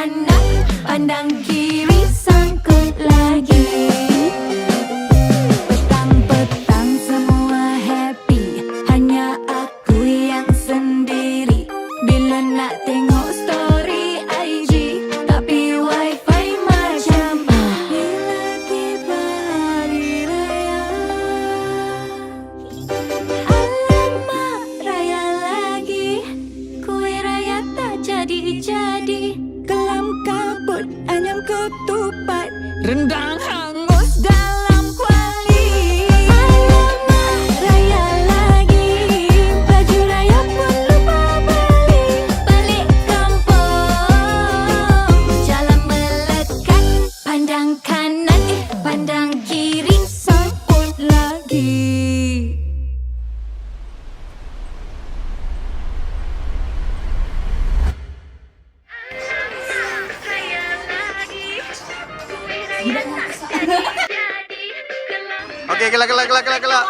kanan Pandang kiri sangkut lagi. Petang-petang semua happy Hanya aku yang sendiri. Bila nak tengok story ரெண்டா Okey, kelak, kelak, kelak, kelak, kelak.